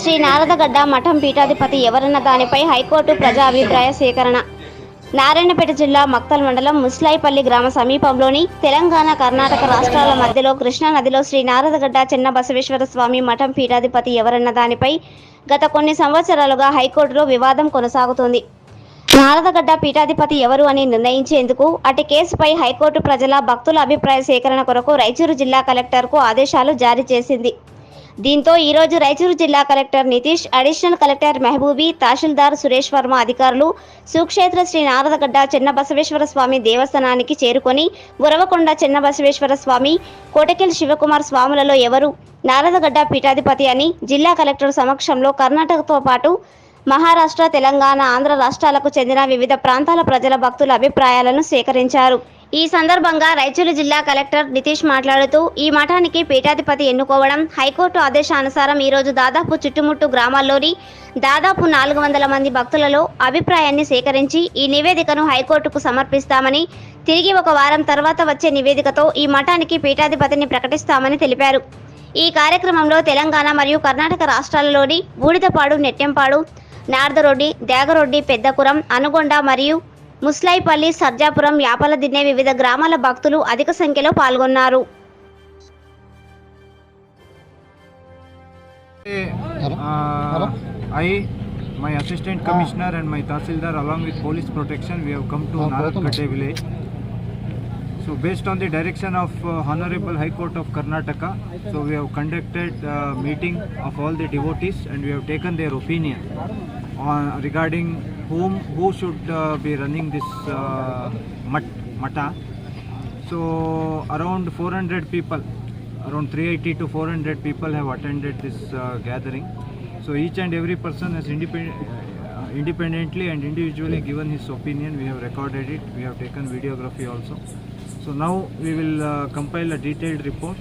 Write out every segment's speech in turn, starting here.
శ్రీ నారదగడ్డ మఠం పీఠాధిపతి ఎవరన్న దానిపై హైకోర్టు ప్రజా అభిప్రాయ సేకరణ. నారాయణపేట జిల్లా మక్తల్ మండలం ముస్లాయిపల్లి గ్రామ సమీపంలోని తెలంగాణ కర్ణాటక రాష్ట్రాల మధ్యలో కృష్ణా నదిలో శ్రీ నారదగడ్డ చిన్న బసవేశ్వర స్వామి మఠం పీఠాధిపతి ఎవరన్న దానిపై గత కొన్ని సంవత్సరాలుగా హైకోర్టులో వివాదం కొనసాగుతోంది. నారదగడ్డ పీఠాధిపతి ఎవరు అని నిర్ణయించేందుకు అటు కేసుపై హైకోర్టు ప్రజల భక్తుల అభిప్రాయ సేకరణ కొరకు రాయచూరు జిల్లా కలెక్టర్కు ఆదేశాలు జారీ చేసింది. దీంతో ఈరోజు రాయచూరు జిల్లా collector Nitish additional collector Mehaboobi tahsildar Suresh Varma అధికారులు సుక్షేత్ర శ్రీ నారదగడ్డ చిన్న బసవేశ్వర స్వామి దేవస్థానానికి చేరుకొని ఉరవకొండ చిన్న బసవేశ్వర స్వామి కోటకెల్ శివకుమార్ స్వాములలో ఎవరు? నారదగడ్డ పీఠాధిపతి అని జిల్లా కలెక్టర్ సమక్షంలో కర్ణాటకతో పాటు మహారాష్ట్ర తెలంగాణ ఆంధ్ర రాష్ట్రాలకు చెందిన వివిధ ప్రాంతాల ప్రజల భక్తుల అభిప్రాయాలను సేకరించారు. ఈ సందర్భంగా రాయచూరు జిల్లా కలెక్టర్ నితీష్ మాట్లాడుతూ ఈ మఠానికి పీఠాధిపతి ఎన్నుకోవడం హైకోర్టు ఆదేశానుసారం ఈరోజు దాదాపు చుట్టుముట్టు గ్రామాల్లోని దాదాపు నాలుగు వందల మంది భక్తులలో అభిప్రాయాన్ని సేకరించి ఈ నివేదికను హైకోర్టుకు సమర్పిస్తామని తిరిగి ఒక వారం తర్వాత వచ్చే నివేదికతో ఈ మఠానికి పీఠాధిపతిని ప్రకటిస్తామని తెలిపారు. ఈ కార్యక్రమంలో తెలంగాణ మరియు కర్ణాటక రాష్ట్రాలలోని బూడిదపాడు నెట్టెంపాడు నార్దరొడ్డి దేగరొడ్డి పెద్దపురం అనుగొండ మరియు ముస్లాయిపల్లి సర్జాపురం యాపలదిన్నె వివిధ గ్రామాల భక్తులు అధిక సంఖ్యలో పాల్గొన్నారు Uh, I, my assistant commissioner and my tahsildar along with police protection, we have come to Narakate village. So based on the direction of uh, Honorable High Court of Karnataka, so we have conducted a meeting of all the devotees and we have taken their opinion on regarding whom who should uh, be running this uh, mat, mata. So around 400 people, around 380 to 400 people have attended this uh, gathering. So each and every person has independent, uh, independently and individually given his opinion. We have recorded it. We have taken videography also. So now we will uh, compile a detailed report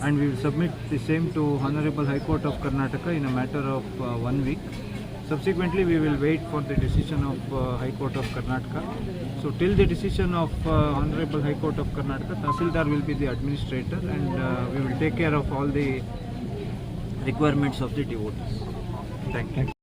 and we will submit the same to Honorable High Court of Karnataka in a matter of uh, one week. Subsequently, we will wait for the decision of uh, High Court of Karnataka. So till the decision of uh, Honorable High Court of Karnataka, Tahsildar will be the administrator and uh, we will take care of all the requirements of the devotees. Thank you.